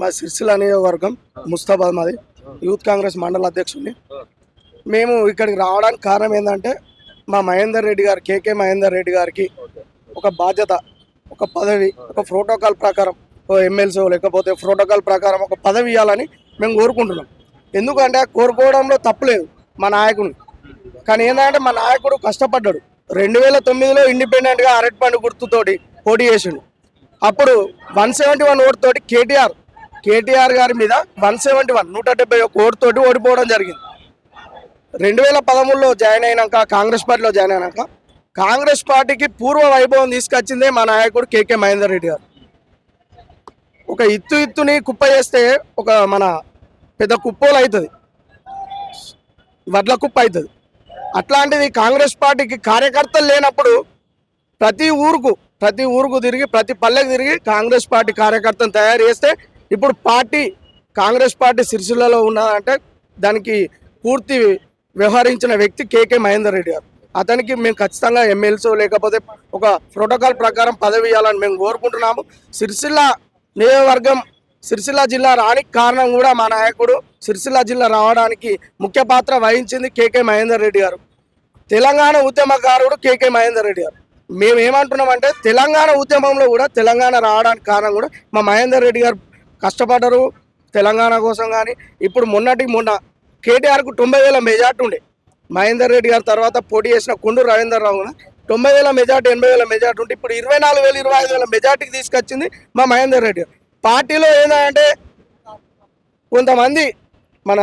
మా సిరిసిల్ల నియోజకవర్గం ముస్తాబాద్ మాది. యూత్ కాంగ్రెస్ మండల అధ్యక్షుడిని. మేము ఇక్కడికి రావడానికి కారణం ఏంటంటే మా మహేందర్ రెడ్డి గారు కేకే మహేందర్ రెడ్డి గారికి ఒక బాధ్యత ఒక పదవి ఒక ప్రోటోకాల్ ప్రకారం ఎమ్మెల్సీ లేకపోతే ప్రోటోకాల్ ప్రకారం ఒక పదవి ఇవ్వాలని మేము కోరుకుంటున్నాం. ఎందుకంటే కోరుకోవడంలో తప్పులేదు మా నాయకుడిని కానీ ఏంటంటే మా నాయకుడు కష్టపడ్డాడు. రెండు వేల తొమ్మిదిలో ఇండిపెండెంట్గా అరటిపండు గుర్తుతోటి పోటీ చేసిండు. అప్పుడు వన్ సెవెంటీ వన్ ఓటుతోటి కేటీఆర్ కేటీఆర్ గారి మీద వన్ సెవెంటీ వన్ నూట డెబ్బై ఒక ఓటుతోటి ఓడిపోవడం జరిగింది. రెండు వేల పదమూడులో జాయిన్ అయినాక కాంగ్రెస్ పార్టీలో జాయిన్ అయినాక కాంగ్రెస్ పార్టీకి పూర్వ వైభవం తీసుకొచ్చిందే మా నాయకుడు కేకే మహేందర్ రెడ్డి గారు. ఒక ఇత్తు ఇత్తుని కుప్ప చేస్తే ఒక మన పెద్ద కుప్పోలు అవుతుంది వడ్ల కుప్ప అవుతుంది అట్లాంటిది కాంగ్రెస్ పార్టీకి కార్యకర్తలు లేనప్పుడు ప్రతి ఊరుకు ప్రతి ఊరుకు తిరిగి ప్రతి పల్లెకు తిరిగి కాంగ్రెస్ పార్టీ కార్యకర్తను తయారు చేస్తే ఇప్పుడు పార్టీ కాంగ్రెస్ పార్టీ సిరిసిల్లలో ఉన్నదంటే దానికి పూర్తి వ్యవహరించిన వ్యక్తి కేకే మహేందర్ రెడ్డి గారు. అతనికి మేము ఖచ్చితంగా ఎమ్మెల్సీ లేకపోతే ఒక ప్రోటోకాల్ ప్రకారం పదవి ఇవ్వాలని మేము కోరుకుంటున్నాము. సిరిసిల్ల నియోజకవర్గం సిరిసిల్ల జిల్లా రానికి కారణం కూడా మా నాయకుడు సిరిసిల్ల జిల్లా రావడానికి ముఖ్య పాత్ర వహించింది కేకే మహేందర్ రెడ్డి గారు. తెలంగాణ ఉద్యమకారుడు కేకే మహేందర్ రెడ్డి గారు. మేము ఏమంటున్నామంటే తెలంగాణ ఉద్యమంలో కూడా తెలంగాణ రావడానికి కారణం కూడా మా మహేందర్ రెడ్డి గారు కష్టపడ్డారు తెలంగాణ కోసం కానీ. ఇప్పుడు మొన్నటి మొన్న కేటీఆర్కు తొంభై వేల మెజార్టీ ఉండే. మహేందర్ రెడ్డి గారి తర్వాత పోటీ చేసిన కొండు రవీందర్ రావు కూడా తొంభై వేల మెజార్టీ ఎనభై వేల మెజార్టీ ఉంటే ఇప్పుడు ఇరవై నాలుగు వేల ఇరవై ఐదు వేల మెజార్టీకి తీసుకొచ్చింది మా మహేందర్ రెడ్డి గారు. పార్టీలో ఏంటంటే కొంతమంది మన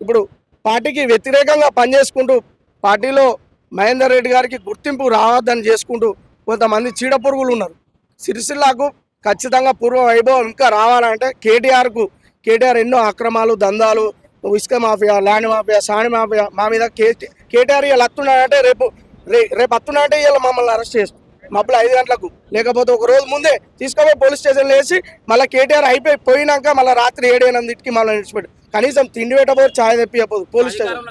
ఇప్పుడు పార్టీకి వ్యతిరేకంగా పనిచేసుకుంటూ పార్టీలో మహేందర్ రెడ్డి గారికి గుర్తింపు రావద్దని చేసుకుంటూ కొంతమంది చీడ పురుగులు ఉన్నారు. సిరిసిల్లాకు ఖచ్చితంగా పూర్వ వైభవం ఇంకా రావాలంటే కేటీఆర్కు కేటీఆర్ ఎన్నో అక్రమాలు దందాలు ఇసుక మాఫియా ల్యాండ్ మాఫియా సాణి మాఫియా మా మీద కేటీ కేటీఆర్ ఇలా అత్తున్నాడంటే రేపు రే రేపు అత్తున్నాడంటే ఇలా మమ్మల్ని అరెస్ట్ చేస్తాం మబ్బులు ఐదు గంటలకు. లేకపోతే ఒక రోజు ముందే తీసుకుపోయి పోలీస్ స్టేషన్లో వేసి మళ్ళీ కేటీఆర్ అయిపోయి పోయినాక మళ్ళీ రాత్రి ఏడు మళ్ళీ నిలిచిపెట్టు కనీసం తిండి పెట్టబోదు ఛాయ్ తెప్పియపోదు పోలీస్ స్టేషన్.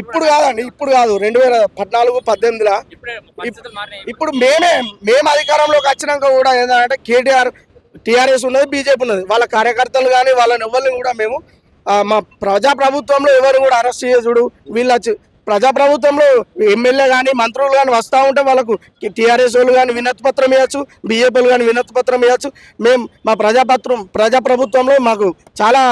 ఇప్పుడు కాదండి ఇప్పుడు కాదు రెండు వేల పద్నాలుగు పద్దెనిమిదిలో ఇప్పుడే మేమే మేము అధికారంలోకి వచ్చినాక కూడా ఏంటంటే కేటీఆర్ టీఆర్ఎస్ ఉన్నది బీజేపీ ఉన్నది. వాళ్ళ కార్యకర్తలు కానీ వాళ్ళని ఎవరిని కూడా మేము మా ప్రజా ప్రభుత్వంలో ఎవరు కూడా అరెస్ట్ చేసుడు వీళ్ళ ప్రజాప్రభుత్వంలో ప్రజా ప్రభుత్వంలో ఎమ్మెల్యే కానీ మంత్రులు కానీ వస్తూ ఉంటే వాళ్ళకు టీఆర్ఎస్ వాళ్ళు కానీ వినతి పత్రం ఇవ్వచ్చు బీజేపీలు కానీ వినతి పత్రం ఇవ్వచ్చు. మేము మా ప్రజాపత్రం ప్రజా ప్రభుత్వంలో మాకు చాలా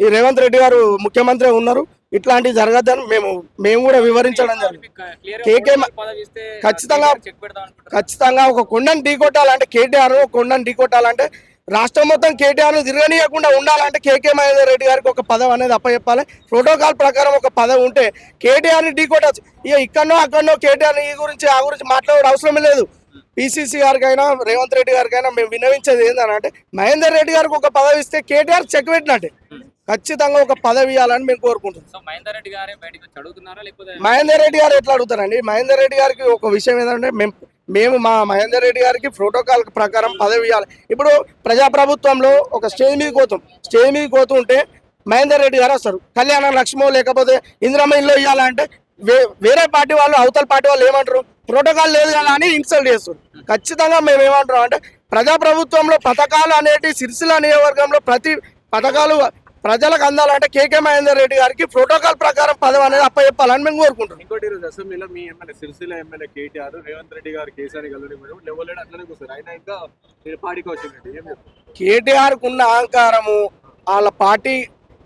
ఈ రేవంత్ రెడ్డి గారు ముఖ్యమంత్రి ఉన్నారు. ఇట్లాంటివి జరగద్దని మేము మేము కూడా వివరించడం జరిగింది. కేకే ఖచ్చితంగా- ఖచ్చితంగా ఒక కొండను ఢీకొట్టాలంటే కేటీఆర్ కొండను ఢీకొట్టాలంటే రాష్ట్రం మొత్తం కేటీఆర్ తిరగనీయకుండా ఉండాలంటే కేకే మహేందర్ రెడ్డి గారికి ఒక పదవి అనేది అప్పచెప్పాలి. ప్రోటోకాల్ ప్రకారం ఒక పదవి ఉంటే కేటీఆర్ని ఢీకొట్టచ్చు ఇక ఇక్కడనో అక్కడనో కేటీఆర్ ఈ గురించి ఆ గురించి మాట్లాడే అవసరం లేదు. పిసిసి గారికైనా రేవంత్ రెడ్డి గారికైనా మేము వినవించేది ఏంటంటే మహేందర్ రెడ్డి గారికి ఒక పదవి ఇస్తే కేటీఆర్ చెక్ పెట్టినట్టే. ఖచ్చితంగా ఒక పదవి ఇవ్వాలని మేము కోరుకుంటున్నాం. మహేందర్ రెడ్డి గారు ఎట్లా అడుగుతారండి? మహేందర్ రెడ్డి గారికి ఒక విషయం ఏంటంటే మేము మేము మా మహేందర్ రెడ్డి గారికి ప్రోటోకాల్ ప్రకారం పదవి ఇవ్వాలి. ఇప్పుడు ప్రజాప్రభుత్వంలో ఒక స్టేజ్ మీద పోతాం స్టేజ్ మీద పోతుంటే మహేందర్ రెడ్డి గారు వస్తారు. కళ్యాణ లక్ష్మో లేకపోతే ఇందిరమ్మ ఇల్లు ఇవ్వాలంటే వే వేరే పార్టీ వాళ్ళు అవతల పార్టీ వాళ్ళు ఏమంటారు? ప్రోటోకాల్ లేదు కదా అని ఇన్సల్ట్ చేస్తారు. ఖచ్చితంగా మేము ఏమంటున్నాం అంటే ప్రజాప్రభుత్వంలో పథకాలు అనేటి సిరిసిల్ల నియోజకవర్గంలో ప్రతి పథకాలు ప్రజలకు అందాలంటే కేకే మహేందర్ రెడ్డి గారికి ప్రోటోకాల్ ప్రకారం పదవి అనేది అప్పచెప్పాలని మేము కోరుకుంటున్నాం. ఇంకోటి ఈరోజు అసెంబ్లీలో మీ MLA Sircilla MLA KTR Revanth Reddy గారు కేసీఆర్ గెలవడం లేవలేడు అట్లనే కూర్చొని ఆయన ఇంకా పాడికి వచ్చిందండి కేటీఆర్ ఉన్న అహంకారము వాళ్ళ పార్టీ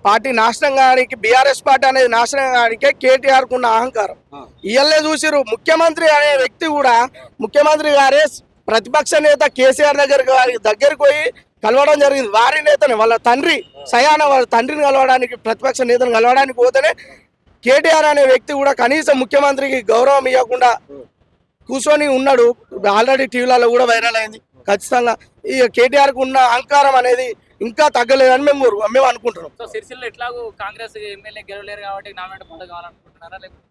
పార్టీ నాశనం కానికి బీఆర్ఎస్ పార్టీ అనేది నాశనం కానికే కేటీఆర్ ఉన్న అహంకారం. ఇయల్లే చూసిరు ముఖ్యమంత్రి అనే వ్యక్తి కూడా ముఖ్యమంత్రి గారే ప్రతిపక్ష నేత కేసీఆర్ దగ్గరికి వారి- దగ్గరికి పోయి కలవడం జరిగింది. వారి నేతని వాళ్ళ తండ్రి సయాన వాళ్ళ తండ్రిని కలవడానికి ప్రతిపక్ష నేతను కలవడానికి పోతేనే కేటీఆర్ అనే వ్యక్తి కూడా కనీసం ముఖ్యమంత్రికి గౌరవం ఇవ్వకుండా కూర్చొని ఉన్నాడు. ఆల్రెడీ టీవీలలో కూడా వైరల్ అయింది. ఖచ్చితంగా ఈ కేటీఆర్కి ఉన్న అహంకారం అనేది ఇంకా తగ్గలేదని మేము మేము అనుకుంటున్నాం. సో సిరిసిల్ల ఎట్లాగో కాంగ్రెస్ ఎమ్మెల్యే గెలవలేరు కాబట్టి నామినేట్ పొందగలనుకుంటున్నారా లేకపోతే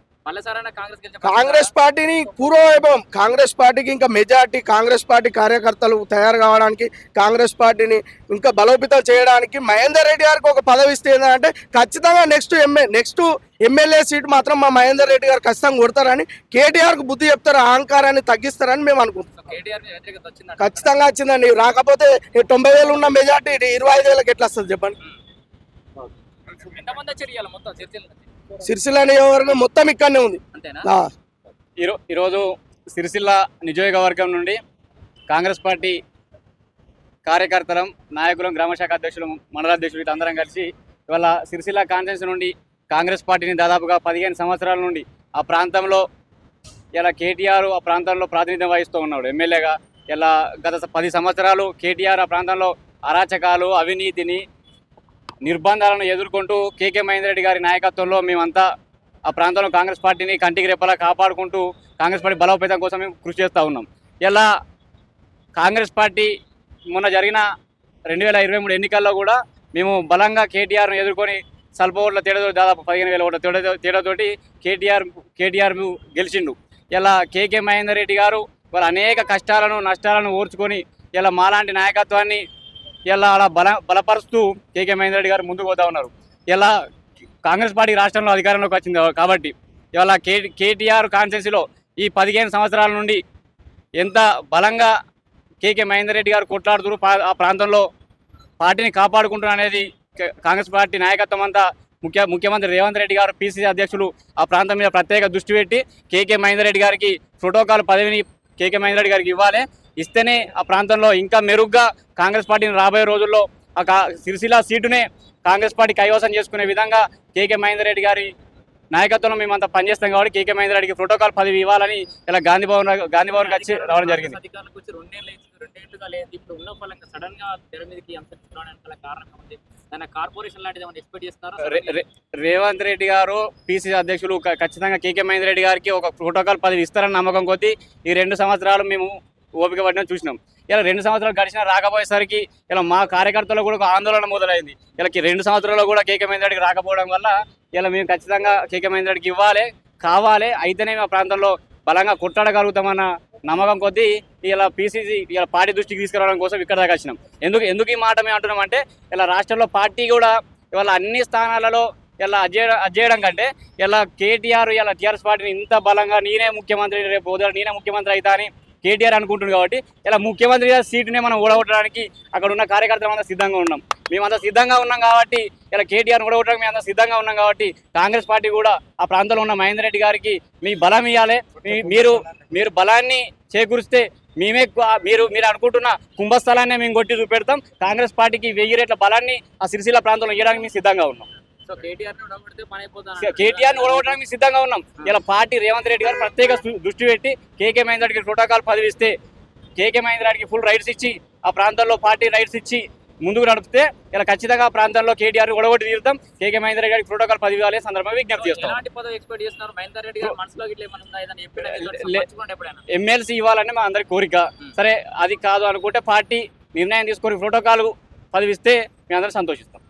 కాంగ్రెస్ పార్టీని పూర్వవైభవం. కాంగ్రెస్ పార్టీకి ఇంకా మెజార్టీ కాంగ్రెస్ పార్టీ కార్యకర్తలు తయారు కావడానికి కాంగ్రెస్ పార్టీని ఇంకా బలోపేతం చేయడానికి మహేందర్ రెడ్డి గారికి ఒక పదవి ఇస్తే ఏంటంటే ఖచ్చితంగా next MA next MLA seat మాత్రం మా మహేందర్ రెడ్డి గారు ఖచ్చితంగా కొడతారని కేటీఆర్కు బుద్ధి చెప్తారు అహంకారాన్ని తగ్గిస్తారని మేము అనుకుంటున్నాం. ఖచ్చితంగా వచ్చిందండి. రాకపోతే తొంభై వేలు ఉన్న మెజార్టీ ఇరవై ఐదు వేలకు ఎట్లా వస్తుంది చెప్పండి? మొత్తం సిరిసిల్ల నియోజకవర్గం మొత్తం ఇక్కడనే ఉంది. అంతేనా? ఆ, ఈరో ఈరోజు సిరిసిల్ల నియోజకవర్గం నుండి కాంగ్రెస్ పార్టీ కార్యకర్తలం నాయకులం గ్రామశాఖ అధ్యక్షులు మండలాధ్యక్షులు అందరం కలిసి ఇవాళ సిరిసిల్ల కాన్ఫరెన్స్ నుండి కాంగ్రెస్ పార్టీని దాదాపుగా పదిహేను సంవత్సరాల నుండి ఆ ప్రాంతంలో ఇలా కేటీఆర్ ఆ ప్రాంతంలో ప్రాతినిధ్యం వహిస్తూ ఉన్నాడు. ఎమ్మెల్యేగా ఇలా గత పది సంవత్సరాలు కేటీఆర్ ఆ ప్రాంతంలో అరాచకాలు అవినీతిని నిర్బంధాలను ఎదుర్కొంటూ కేకే మహేందర్ రెడ్డి గారి నాయకత్వంలో మేమంతా ఆ ప్రాంతంలో కాంగ్రెస్ పార్టీని కంటికి రెప్పలా కాపాడుకుంటూ కాంగ్రెస్ పార్టీ బలోపేతం కోసం మేము కృషి చేస్తూ ఉన్నాం. ఇలా కాంగ్రెస్ పార్టీ మొన్న జరిగిన రెండు వేల ఇరవై మూడు ఎన్నికల్లో కూడా మేము బలంగా కేటీఆర్ను ఎదుర్కొని స్వల్ప ఓట్ల తేడాతో దాదాపు పదిహేను వేల ఓట్ల తేడా తేడాతోటి కేటీఆర్ కేటీఆర్ గెలిచిండు. ఇలా కేకే మహేందర్ రెడ్డి గారు వాళ్ళ అనేక కష్టాలను నష్టాలను ఓర్చుకొని ఇలా మాలాంటి నాయకత్వాన్ని ఇలా అలా బల బలపరుస్తూ కేకే మహేందర్ రెడ్డి గారు ముందుకు పోతా ఉన్నారు. ఇలా కాంగ్రెస్ పార్టీ రాష్ట్రంలో అధికారంలోకి వచ్చింది కాబట్టి ఇవాళ కే కేటీఆర్ కాన్స్టిట్యున్సీలో ఈ పదిహేను సంవత్సరాల నుండి ఎంత బలంగా కేకే మహేందర్ రెడ్డి గారు కొట్లాడుతూ ఆ ప్రాంతంలో పార్టీని కాపాడుకుంటున్నారు అనేది కాంగ్రెస్ పార్టీ నాయకత్వం అంతా ముఖ్య ముఖ్యమంత్రి రేవంత్ రెడ్డి గారు పిసిసి అధ్యక్షులు ఆ ప్రాంతం మీద ప్రత్యేక దృష్టి పెట్టి కేకే మహేందర్ రెడ్డి గారికి ప్రోటోకాల్ పదవిని కేకే మహేందర్ రెడ్డి గారికి ఇవ్వాలి. ఇస్తేనే ఆ ప్రాంతంలో ఇంకా మెరుగ్గా కాంగ్రెస్ పార్టీని రాబోయే రోజుల్లో ఆ సిరిసిల్ల సీటునే కాంగ్రెస్ పార్టీ కైవసం చేసుకునే విధంగా కేకే మహేందర్ రెడ్డి గారి నాయకత్వంలో మేమంతా పనిచేస్తాం కాబట్టి కేకే మహేందర్ రెడ్డికి ప్రోటోకాల్ పదవి ఇవ్వాలని ఇలా గాంధీ భవన్ గాంధీ భవన్కి వచ్చి రావడం జరిగింది. రేవంత్ రెడ్డి గారు పిసిసి అధ్యక్షులు ఖచ్చితంగా కేకే మహేందర్ రెడ్డి గారికి ఒక ప్రోటోకాల్ పదవి ఇస్తారని నమ్మకం కొద్దీ ఈ రెండు సంవత్సరాలు మేము ఓపిక పడిన చూసినాం. ఇలా రెండు సంవత్సరాలు గడిచినా రాకపోయేసరికి ఇలా మా కార్యకర్తలు కూడా ఒక ఆందోళన మొదలైంది. ఇలా రెండు సంవత్సరాలు కూడా కేకే దాడికి రాకపోవడం వల్ల ఇలా మేము ఖచ్చితంగా కేకే దాడికి ఇవ్వాలి కావాలి అయితేనే మా ప్రాంతంలో బలంగా కొట్టాడగలుగుతామన్న నమ్మకం కొద్దీ ఇలా పీసీసీ ఇలా పార్టీ దృష్టికి తీసుకురావడం కోసం ఇక్కడ దాకా వచ్చినాం. ఎందుకు ఎందుకు ఈ మాట మేము అంటున్నాం అంటే ఇలా రాష్ట్రంలో పార్టీ కూడా ఇవాళ అన్ని స్థానాలలో ఇలా అజేయడం అజ్జేయడం కంటే ఇలా కేటీఆర్ ఇలా టీఆర్ఎస్ పార్టీని ఇంత బలంగా నేనే ముఖ్యమంత్రి రేపు నేనే ముఖ్యమంత్రి అవుతా అని కేటీఆర్ అనుకుంటుంది కాబట్టి ఇలా ముఖ్యమంత్రి గారి సీటునే మనం ఓడగొట్టడానికి అక్కడ ఉన్న కార్యకర్తలు అంతా సిద్ధంగా ఉన్నాం. మేమంతా సిద్ధంగా ఉన్నాం కాబట్టి ఇలా కేటీఆర్ ఓడగొట్టడానికి మేము సిద్ధంగా ఉన్నాం కాబట్టి కాంగ్రెస్ పార్టీ కూడా ఆ ప్రాంతంలో ఉన్న మహేందర్ రెడ్డి గారికి మీ బలం ఇవ్వాలి మీ- మీరు మీరు బలాన్ని చేకూరిస్తే మేమే మీరు మీరు అనుకుంటున్న కుంభస్థలాన్ని మేము కొట్టి చూపెడతాం. కాంగ్రెస్ పార్టీకి వెయ్యి రేట్ల బలాన్ని ఆ సిరిసిల్ల ప్రాంతంలో ఇవ్వడానికి మేము సిద్ధంగా ఉన్నాం. కేటీఆర్ ఓడగొట్టడానికి సిద్ధంగా ఉన్నాం. ఇలా పార్టీ రేవంత్ రెడ్డి గారు ప్రత్యేక దృష్టి పెట్టి కేకే మహేందర్ రెడ్డికి ప్రోటోకాల్ పదవి ఇస్తే కేకే మహేందర్ రెడ్డికి ఫుల్ రైట్స్ ఇచ్చి ఆ ప్రాంతంలో పార్టీ రైట్స్ ఇచ్చి ముందుకు నడిపితే ఇలా ఖచ్చితంగా ఆ ప్రాంతంలో కేటీఆర్ ఓడగొట్టి తీరుతాం. కేకే మహేందర్ రెడ్డి గారికి ప్రోటోకాల్ పదవి ఇవ్వాలి సందర్భంగా విజ్ఞప్తి చేస్తాం. ఎమ్మెల్సీ ఇవ్వాలని మా అందరి కోరిక. సరే అది కాదు అనుకుంటే పార్టీ నిర్ణయం తీసుకొని ప్రోటోకాల్ పదవి ఇస్తే మేము అందరం సంతోషిస్తాం